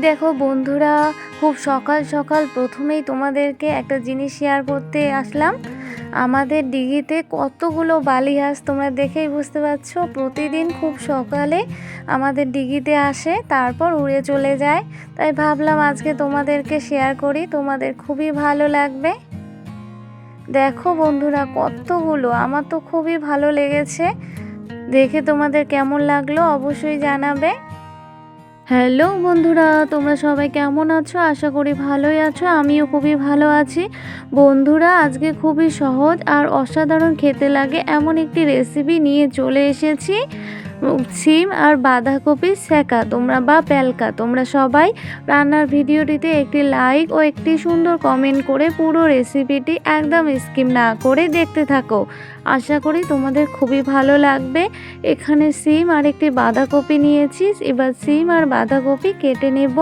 দেখো বন্ধুরা, খুব সকাল সকাল প্রথমেই তোমাদেরকে একটা জিনিস শেয়ার করতে আসলাম। আমাদের ডিগিতে কতগুলো বালি হাঁস তোমরা দেখেই বুঝতে পারছ। প্রতিদিন খুব সকালে আমাদের ডিগিতে আসে, তারপর উড়ে চলে যায়। তাই ভাবলাম আজকে তোমাদেরকে শেয়ার করি, তোমাদের খুবই ভালো লাগবে। দেখো বন্ধুরা কতগুলো, আমার তো খুবই ভালো লেগেছে। দেখে তোমাদের কেমন লাগল অবশ্যই জানাবে। হ্যালো বন্ধুরা, তোমরা সবাই কেমন আছো? আশা করি ভালোই আছো, আমিও খুবই ভালো আছি। বন্ধুরা, আজকে খুবই সহজ আর অসাধারণ খেতে লাগে এমন একটি রেসিপি নিয়ে চলে এসেছি। সিম আর বাঁধাকপি সেকা। তোমরা বা প্যালকা। তোমরা সবাই রান্নার ভিডিওটিতে একটি লাইক ও একটি সুন্দর কমেন্ট করে পুরো রেসিপিটি একদম স্কিম না করে দেখতে থাকো। আশা করি তোমাদের খুবই ভালো লাগবে। এখানে সিম আর একটি বাঁধাকপি নিয়েছি। এবার সিম আর বাঁধাকপি কেটে নেব।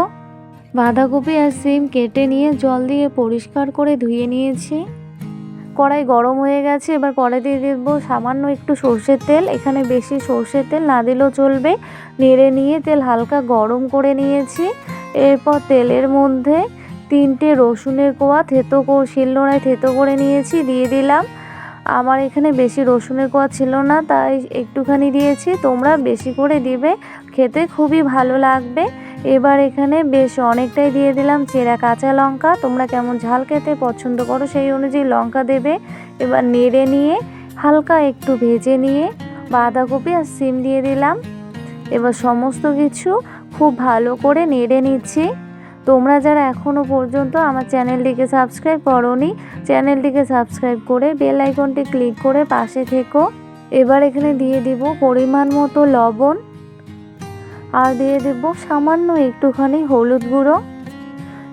বাঁধাকপি আর সিম কেটে নিয়ে জল দিয়ে পরিষ্কার করে ধুয়ে নিয়েছি। কড়াই গরম হয়ে গেছে, এবার কড়াই দিয়ে দেবো সামান্য একটু সর্ষের তেল, এখানে বেশি সর্ষের তেল না দিলেও চলবে। নেড়ে নিয়ে তেল হালকা গরম করে নিয়েছি। এরপর তেলের মধ্যে তিনটে রসুনের কোয়া, থেতো শিলনোড়ায় থেতো করে নিয়েছি, দিয়ে দিলাম। আমার এখানে বেশি রসুনের কোয়া ছিল না, তাই একটুখানি দিয়েছি। তোমরা বেশি করে দিবে, খেতে খুবই ভালো লাগবে। এবার এখানে বেশ অনেকটাই দিয়ে দিলাম চেরা কাঁচা লঙ্কা। তোমরা কেমন ঝাল খেতে পছন্দ করো সেই অনুযায়ী লঙ্কা দেবে। এবার নেড়ে নিয়ে হালকা একটু ভেজে নিয়ে বাঁধাকপি আর সিম দিয়ে দিলাম। এবার সমস্ত কিছু খুব ভালো করে নেড়ে নিচ্ছি। তোমরা যারা এখনও পর্যন্ত আমার চ্যানেলটিকে সাবস্ক্রাইব করনি, চ্যানেলটিকে সাবস্ক্রাইব করে বেল আইকনটি ক্লিক করে পাশে থেকো। এবার এখানে দিয়ে দিব পরিমাণ মতো লবণ। আর দিয়ে দেব সামান্য একটুখানি হলুদ গুঁড়ো।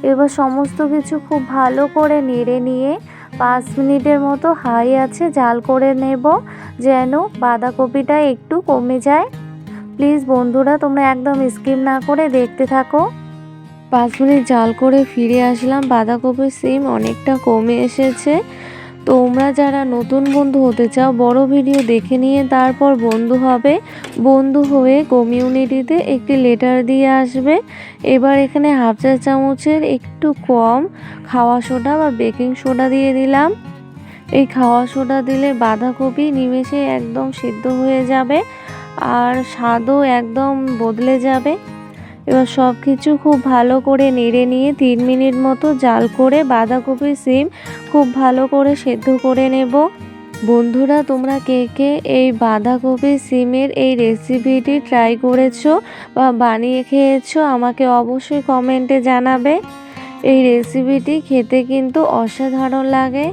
এবার সমস্ত কিছু খুব ভালো করে নেড়ে নিয়ে পাঁচ মিনিটের মতো হাই আছে জাল করে নেব যেন বাঁধাকপিটা একটু কমে যায়। প্লিজ বন্ধুরা, তোমরা একদম স্কিম না করে দেখতে থাকো। পাঁচ মিনিট জাল করে ফিরে আসলাম। বাঁধাকপির সিম অনেকটা কমে এসেছে। তোমরা যারা নতুন বন্ধু হতে চাও, বড় ভিডিও দেখে নিয়ে তারপর বন্ধু হবে। বন্ধু হয়ে কমিউনিটিতে একটি লেটার দিয়ে আসবে। এবার এখানে হাফ চা চামচের একটু কম খাওয়া সোডা বা বেকিং সোডা দিয়ে দিলাম। এই খাওয়া সোডা দিলে বাঁধাকপি নিমেষে একদম সিদ্ধ হয়ে যাবে আর স্বাদও একদম বদলে যাবে। এবার সব কিছু খুব ভালো করে নেড়ে নিয়ে তিন মিনিট মতো জাল করে বাঁধাকপি সিম খুব ভালো করে সেদ্ধ করে নেব। বন্ধুরা, তোমরা কে কে এই বাঁধাকপি সিমের এই রেসিপিটি ট্রাই করেছ বা বানিয়ে খেয়েছো আমাকে অবশ্যই কমেন্টে জানাবে। এই রেসিপিটি খেতে কিন্তু অসাধারণ লাগে।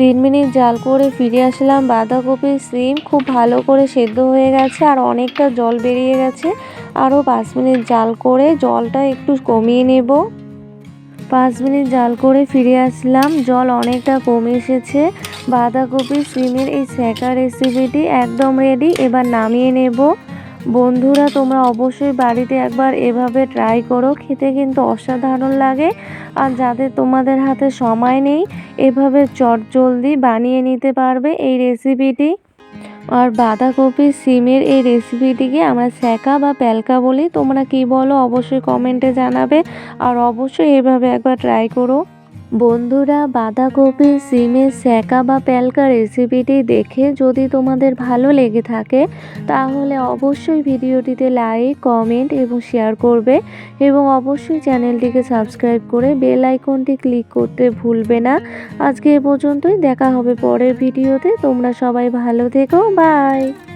তিন মিনিট জাল করে ফিরে আসলাম বাঁধাকপির সিম। খুব ভালো করে সেদ্ধ হয়ে গেছে আর অনেকটা জল বেরিয়ে গেছে। আরও পাঁচ মিনিট জাল করে জলটা একটু কমিয়ে নেব। পাঁচ মিনিট জাল করে ফিরে আসলাম। জল অনেকটা কমে এসেছে। বাঁধাকপি সিমের এই স্যাকা রেসিপিটি একদম রেডি এবার নামিয়ে নেব। বন্ধুরা, তোমরা অবশ্যই বাড়িতে একবার এভাবে ট্রাই করো। খেতে কিন্তু অসাধারণ লাগে। আর যাদের তোমাদের হাতে সময় নেই, এভাবে চট জলদি বানিয়ে নিতে পারবে এই রেসিপিটি আর বাঁধাকপি সিমের এই রেসিপিটিকে আমরা স্যাকা বা প্যালকা বলি। তোমরা কি বলো? অবশ্যই কমেন্টে জানাবে। আর অবশ্যই এভাবে একবার ট্রাই করো। বন্ধুরা, বাঁধাকপি, সিমের স্যাকা বা প্যালকা রেসিপিটি দেখে যদি তোমাদের ভালো লেগে থাকে, তাহলে অবশ্যই ভিডিওটিতে লাইক কমেন্ট এবং শেয়ার করবে এবং অবশ্যই চ্যানেলটিকে সাবস্ক্রাইব করে বেল আইকনটি ক্লিক করতে ভুলবে না। আজকে এ পর্যন্তই, দেখা হবে পরের ভিডিওতে। তোমরা সবাই ভালো থেকো বাই